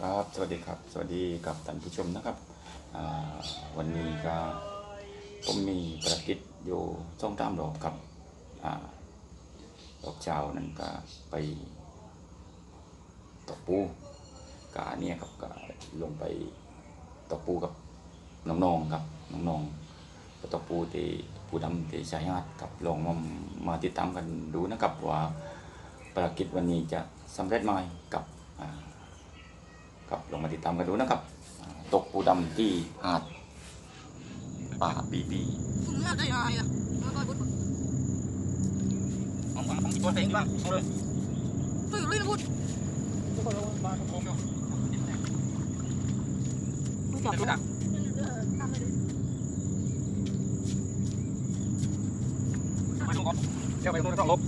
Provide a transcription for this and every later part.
ครับสวัสดีครับ สวัสดีกับท่านผู้ชมนะครับ วันนี้ก็ผมมีภารกิจอยู่ช่องตามดอกครับดอกเช้านั้นก็ไปตกปูกาเนี่ยครับก็ลงไปตกปูกับน้องๆครับน้องๆไปตกปูที่ปูดำที่ชายหาดครับลองมามาติดตามกันดูนะครับว่าภารกิจวันนี้จะสำเร็จไหมกับ ลองมาติดตามกันดูนะครับอ่าตกปูดำที่หาดป่าปีปีน่าจะยังไงอะไม่ค่อยพูดเอามาตัวเองบ้างเอาเลยไม่รู้นะพูดทุกคนเอามาโค้งเดียวไม่จับเดี๋ยวนะดักมาดูก่อนเดี๋ยวไปตรงนู้นต้องลบ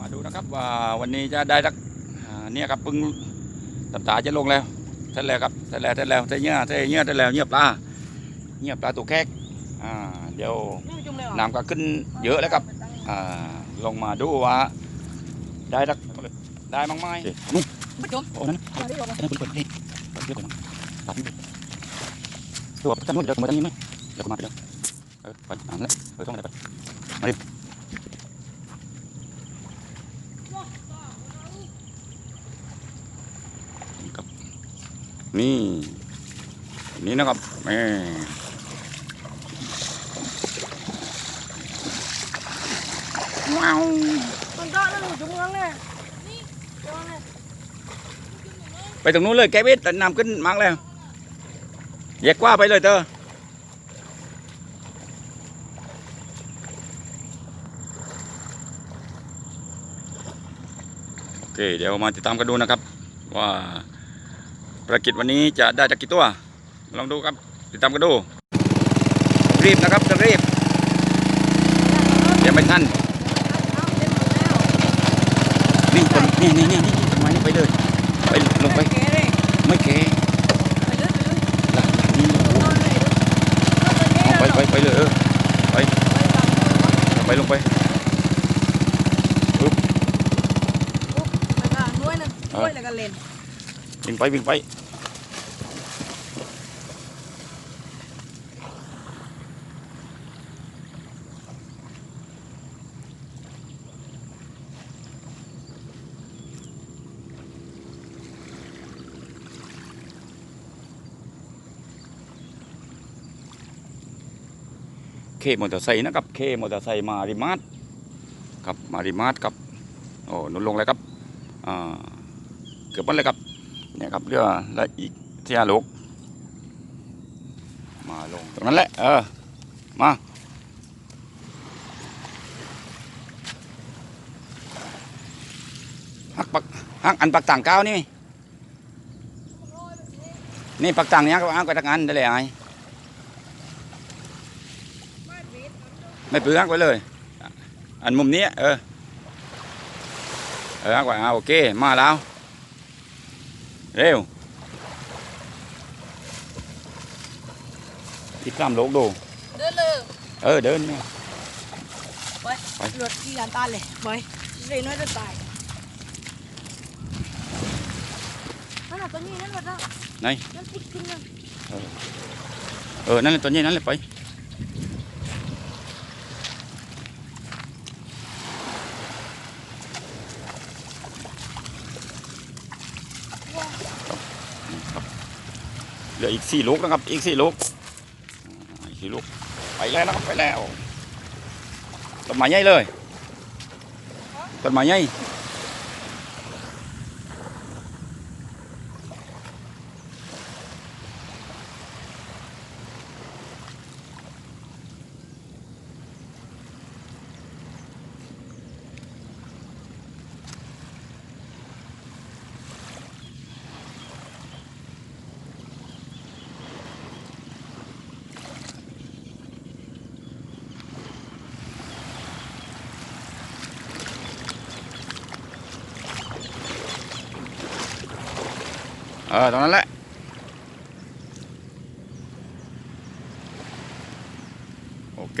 มาดูนะครับว่าวันนี้จะได้สักอ่าเนี่ยครับปึ้งตำตาจะลงแล้ว เสร็จแล้วครับเสร็จแล้วเสร็จแล้วเสร็จเงี้ยเสร็จเงี้ยเสร็จแล้วเงียบปลาเงียบปลาตัวแคกอ่าเดี๋ยวไม่จุ่มเลยน้ำก็ขึ้นเยอะแล้วครับอ่าลงมาดูว่าได้สักได้มั้งไหมนู่นไม่จุ่มโอ้นั่นมาดิลงมานั่นคุณเปิดนี่เปิดเยอะกว่านั้นตัดนี่ตัวจำนวนเดี๋ยวมาทำนี้ไหมเดี๋ยวมาเดี๋ยวเออไปอ่านแล้วเออต้องอะไรไปมาดินี่ครับ นี่นี่นะครับแม่ว้าวมันก็นั่งจุ่มงั้นแน่นี่จุ่มเลยไปตรงนู้นเลยแกวิทนำขึ้นมังแล้วแยกกว่าไปเลยเตอโอเค เดี๋ยวมาติดตามกันดูนะครับ ว่า ภารกิจวันนี้จะได้จากกี่ตัว ลองดูครับ ติดตามกันดู รีบนะครับจะรีบเดี๋ยวไม่ทันนี่ต้นนี่นี่นี่นี่ต้นไม้นี่ไปเลย ไปลงไปเก๋เลยไม่เก๋ไปเลยไปเลยหลังนี่โอ้โหเอาไปไปไปเลยเออไปไปลงไปแล้วก็น้วยนึงน้วยแล้วก็เล่นวิ่งไปวิ่งไป เคมอเตอร์ไซค์นะครับเคมอเตอร์ไซค์มาริมาร์ครับมาริมาร์ครับโอ้นุ่นลงเลยครับเกือบหมดเลยครับเนี่ยครับเรือและอีกเที่ยลูกมาลงตรงนั้นแหละเออมาหักปักหักอันปักต่างเก้านี่นี่ปักต่างเนี้ยก็เอาไปทางอันได้เลยไอ้ ไม่ปื้อฮักไว้เลย อันมุมนี้เออเออฮักไว้อ่าโอเคมาแล้วเร็วติดตามโลกดูเดินเลยเออเดินเนี่ยไปรถที่ยานตาเลยไปเล่นน้อยจะตายนั่นแหละตัวนี้นั่นแหละไหนนั่นติดขึ้นนั่นเออนั่นแหละตัวนี้นั่นแหละไป อีกสี่ลูกนะครับ อีกสี่ลูกอีกสี่ลูก ไปแล้วนะครับไปแล้วต้นไม้ใหญ่เลยต้นไม้ใหญ่ เออตรงนั้นแหละโอเค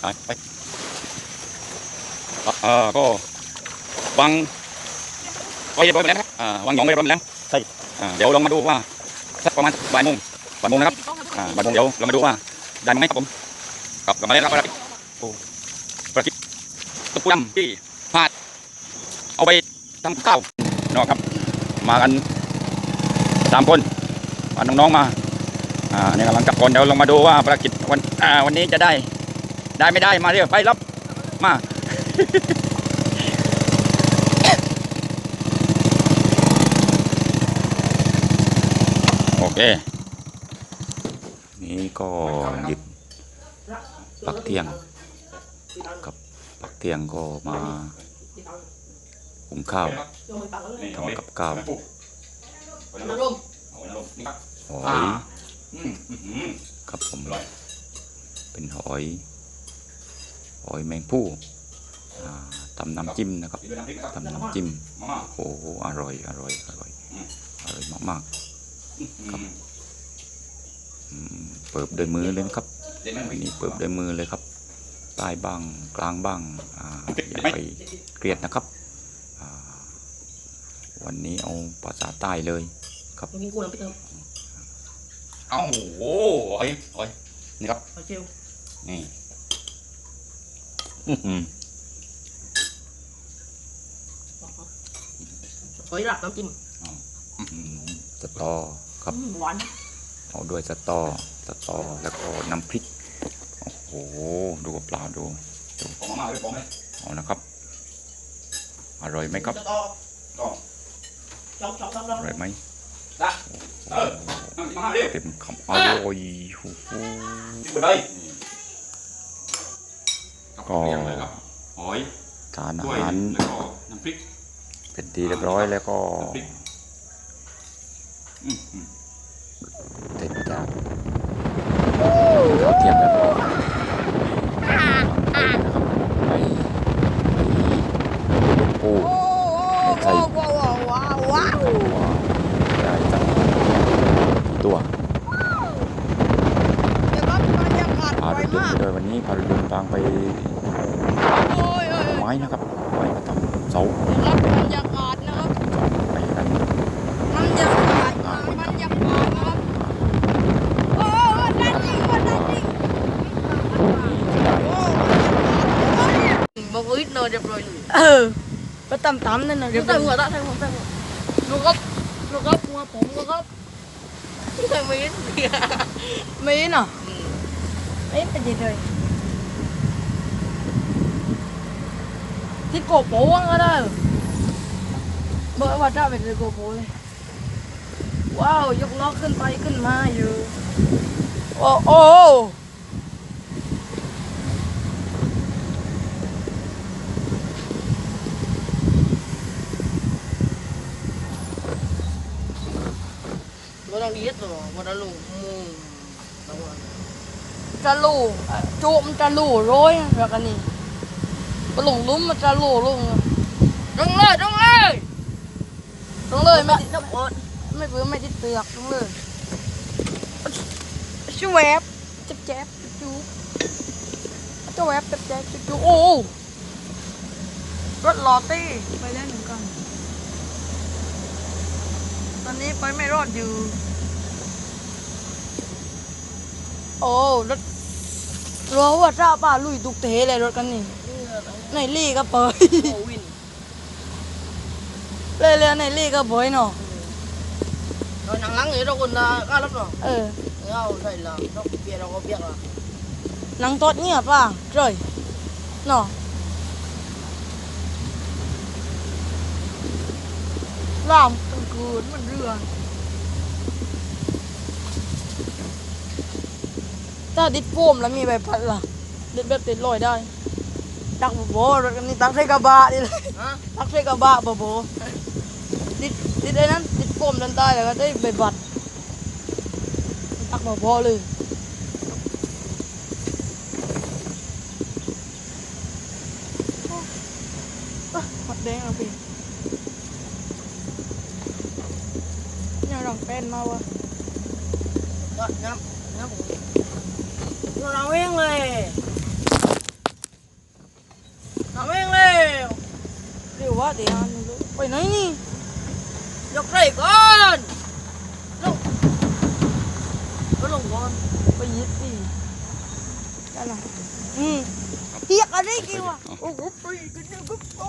ไปเอ่อก็วางไว้เรียบร้อยไปแล้วนะครับอ่าวางหยองไว้เรียบร้อยไปแล้วใช่อ่าเดี๋ยวลองมาดูว่าสักประมาณบ่ายโมงบ่ายโมงนะครับอ่าบ่ายโมงเดี๋ยวเรามาดูว่าได้ไหมครับผมกลับกลับมาเลยครับประกิโอ้ประกิตตุ๊กปูดำที่พาด เอาไปทำข้าวนาะครับ มากันสามคนพาน้องๆมาอ่าเนี่ยกำลังกลับก่อนเดี๋ยวลองมาดูว่าภารกิจวันอ่าวันนี้จะได้ ได้ไม่ได้มาเรียไปรับมาโอเค นี่ก็หยิบปักเทียง กับปักเทียงก็มาหุงข้าวทำกับข้าวหอยครับผมเป็นหอย หอยแมงผู้อ่าทำน้ำจิ้มนะครับทำน้ำจิ้มโอ้โหอร่อยอร่อยอร่อยอร่อยมากๆครับอืมเปิบด้วยมือเลยนะครับวันนี้เปิบด้วยมือเลยครับใต้บ้างกลางบ้างอ่าอย่าไปเครียดนะครับอ่าวันนี้เอาภาษาใต้เลยมีกูน้ำพริกครับเอ้าโอ้โหโอ้ยโอ้ยนี่ครับเอาเชียวนี่ อื้อหือหอยหลักน้ำจิ้มอื้อหือสตอครับหวานเอาด้วยสตอสตอแล้วก็น้ำพริก โอ้โห ดูกับเปล่าดูดูเอานะครับ อร่อยไหมครับต่อจองจองจองจอองร่อยไห มเออเต็มคำอร่อยหูหูก็หอยทานอาด้วยหารแล้วก็น้ำพริกเป็นทีเรียบร้อยแล้วก็น้ำพริกอืมอืมเสร็จจากข้าวเที่ยงแล้วก็ไปนะครับไปปู ใช่ ว้าวว้าวว้าวว้าว ว่าได้จับตัว เดี๋ยวครับบรรยากาศ พา ไว เดิน มาก โดยวันนี้พาเดินทางไป โอ้ยโอ้ย ไม้นะครับไม้มาทำเสา เดี๋ยวครับบรรยากาศนะครับ ไปกัน บรรยากาศบรรยากาศนะครับโอ้ยนั่นจริงว่านั่นจริง บอก ít nơi đẹp rồi เออก็ตำตำนั่นน่ะเดี๋ยว Thầy vừa đã thầy không thầy vừa Nó gấp Nó gấp Mua phóng nó gấp Thầy mới ít ไม่เนาะไม่เป็นไรเลยที่โกโปงก็ได้เบอร์ว่าถ้าเป็นโกโปเลยว้าวยกล้อขึ้นไปขึ้นมาอยู่โอ้โอ้ Nó đang đi hết rồi Nó đang lù mù Đúng rồi จะลู่จุมนจะลู่ร้อยแบบนี้ปลงลุ้มมันจะลู่ลง Đông lên đông lên ต้องเลยไม่ไม่เบื่อไม่ติดเตือกต้องเลยชวบจ๊บแจ๊บจุ๊บจะแวบจ๊บแจ๊บจุ๊บจุ๊บโอ้รถลอตี้ไปเล่นหนึ่งกันตอนนี้ไปไม่รอดอยู่ โอ้รถรัวว่าจ้าป่าลุยตุกเทเลยรถกันนี่ในลี่ก็เปิด Ồ win เลยเลยในลี่ก็เปิดเนาะ Rồi nắng nắng ấy đâu còn là ga lắm rồi เออ Thế nào thầy là Nó kia nó có biết là หนังตดเงียบป่ะเจ้ยเนาะล่ามกลางคืนมันเรือ ถ้าดิดโฟมแล้วมีใบพัดล่ะดิดแบบติดลอยได้ดักบโบรถกันนี่ตักใส่กระบะนี่เลย Hả ตักใส่กระบะบโบดิดดิดไอ้นั้นดิดโฟมดันใต้แล้วก็ได้ใบบัดตักบโบเลยอะหมดแดงแล้วพี่ยังรังเป็นมาวะ Rồi nhắm Nhắm เราเองเลยเราเองเลยเร็วว่าเดี๋ยวไปไหนนี่ยกไรก่อนลงก็ลงก่อนไปยึดสิได้ละอืมเฮียอะไรกี่วะโอ้โหไปกันเนี่ยก็โอ้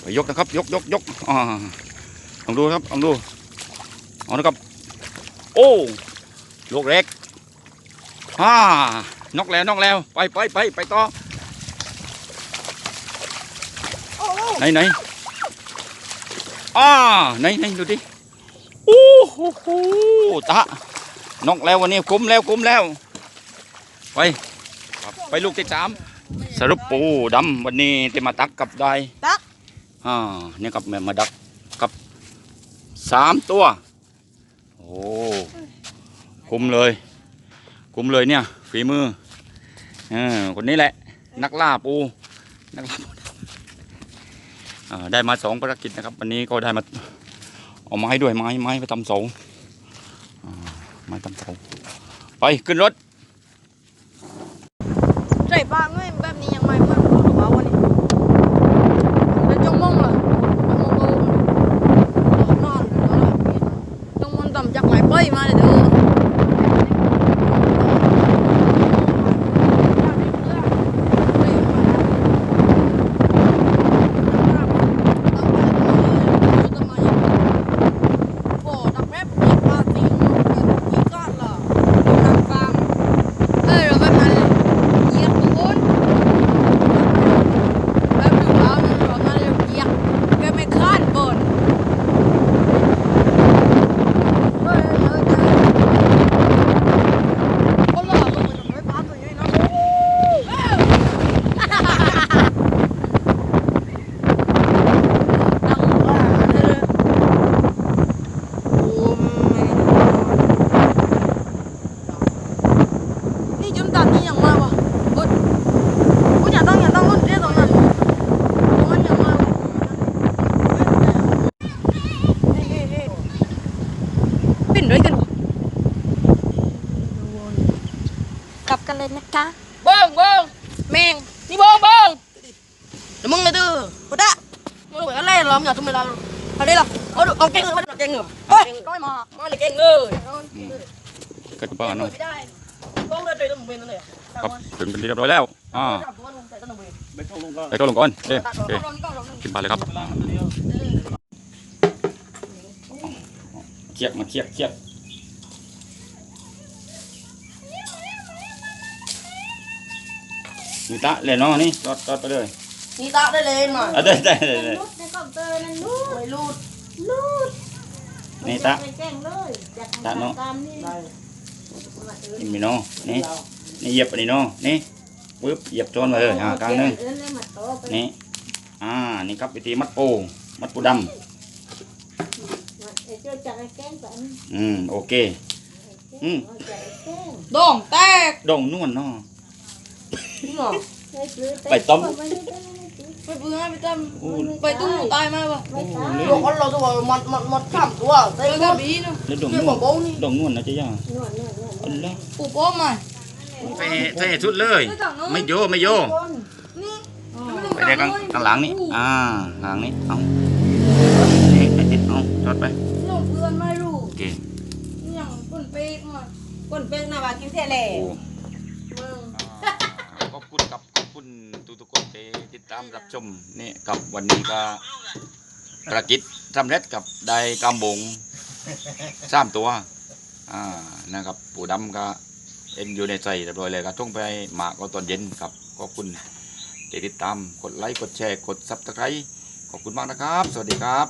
ไปยกนะครับ ยกยกยกอ่าลองดูครับลองดูเอานะครับ โอ้ลูกเล็ก อ่านกแล้วนกแล้ว ไปไปไปไปต่อโอ้โหไหนไหนอ่าไหนไหนดูดิโอ้โหโหตะนกแล้ววันนี้คุ้มแล้วคุ้มแล้ว ไปครับไปลูกที่สามสรุปปูดำวันนี้ที่มาตักกับได้ตักอ่านี่ครับแม่มาดักกับสามตัว โอ้คุ้มเลย คุ้มเลยเนี่ย ฝีมืออคนนี้แหละ นักล่าปู นักล่าปูได้มาสองภารกิจนะครับ วันนี้ก็ได้มาเอาไม้ด้วยไม้ไม้ไปทำเสาไม้ทำเสาไปขึ้นรถ ใจบ้างเว้ยแบบนี้ยังไม่เพื่อนรู้หรือเปล่าวันนี้แล้วจงมองล่ะจงมองโอ้นอนเลยจงมองต่ำจากไหลเป้ยมาเลยเด้อโอ้ดักแรบอีกปาติงอีกก้อนล่ะดักฟัง เออเราไปมันเหยียบตรงนู้นแล้วถึงแล้วเรามาเรียเหยียบแกไม่คาดบนเฮ้ยเฮ้ยเฮ้ยคนหล่อมันจะไม่ปาตัวใหญ่นะเอ้าดังว่าเลยโอ้ไม่นี่จุนตันนี่ยังมาวะโอ๊ยโอ๊ยอย่าตั้งอย่าตั้งรุ่นเรียกตรงนั้นตรงนั้นยังมาวะเฮ้ยเฮ้ยเฮ้ยปิ่นด้วยกันวะ กลับกันเลยนะคะ เบิ้งเบิ้งแมงนี่เบิ้งเบิ้งเดี๋ยวมึงเลยดื้อกูด่ามึงเหมือนอะไรล้อมอย่าทุ่มเวลาอะไรล่ะเอาดูเอาเก่งเลยมาดูเก่งเหรอเฮ้ยก็ไม่มามาเลยเก่งเลยกระตุ้นบ้านเนาะไม่ได้ลงเลยใจต้องเป็นนั่นเลยครับถึงเป็นที่เรียบร้อยแล้วอ่าจับตัวลงใจต้องเป็นไม่ต้องลงก็ไปเข้าลงก่อนเด้ตัดโอเคลงก็ลงขึ้นไปเลยครับเคียกมาเคียกเคียก มีตะเลยเนาะนี่จอดจอดไปเลยนี่ตาได้เลยมาอะได้ได้ได้ได้นุดในกล่องเตอร์นั่นนุดไม่รูดนุดนี่ตะไปแจ้งเลยจากตะเนาะตามนี่นี่มีเนาะนี่นี่เหยียบอันนี้เนาะนี่ปึ๊บเหยียบจนมาเลยอ่ากลางหนึงเอิ้นเลยมาโตไปนี่อ่านี่ครับวิธีมัดปูมัดปูดมาเอ้ยเจ้าจากไอ้แกงไปอันนี้ำอืมโอเคอืมเอาจากไอ้แกงดองแตกดองนวลเนาะ นี่หรอไอ้ปลื้ไปต้มไม่ได้ไม่ได้ไปเบื่อไปจโอ้ำไปตู้ตายมาวะไม่ตายตัวคนเราตัวมันมันมันข้ามตัวเต้นก็บีนะแล้วดองเรื่องนขวอลงโบ้นี่ดองนวลนะจ๊ะย่านวดนวดนวดอันละปูโป้มาเตะเตะสุดเลย ไม่โยไม่โยนี่ไปเดี๋ยวข้างข้างหลังนี่อ่าหลังนี่เอานี่ไอ้ติดเอาจอดไปลงเพื่อนไม่รู้โอเคอย่างคนเป๊กมาคนเป็นน่ะว่ากินเท่แหล่โอ้มึง ขอบคุณครับขอบคุณทุกทุกๆคนที่ติดตามรับชมนี่กับวันนี้ก็ภารกิจสำเร็จกับได้กำบงสามตัวอ่านะครับปูดำก็เอ็นอยู่ในใจเรียบร้อยเลยก็ต้องไปหมาก็ตอนเย็นครับขอบคุณที่ติดตามกดไลค์กดแชร์กดซับสไครต์ขอบคุณมากนะครับ สวัสดีครับ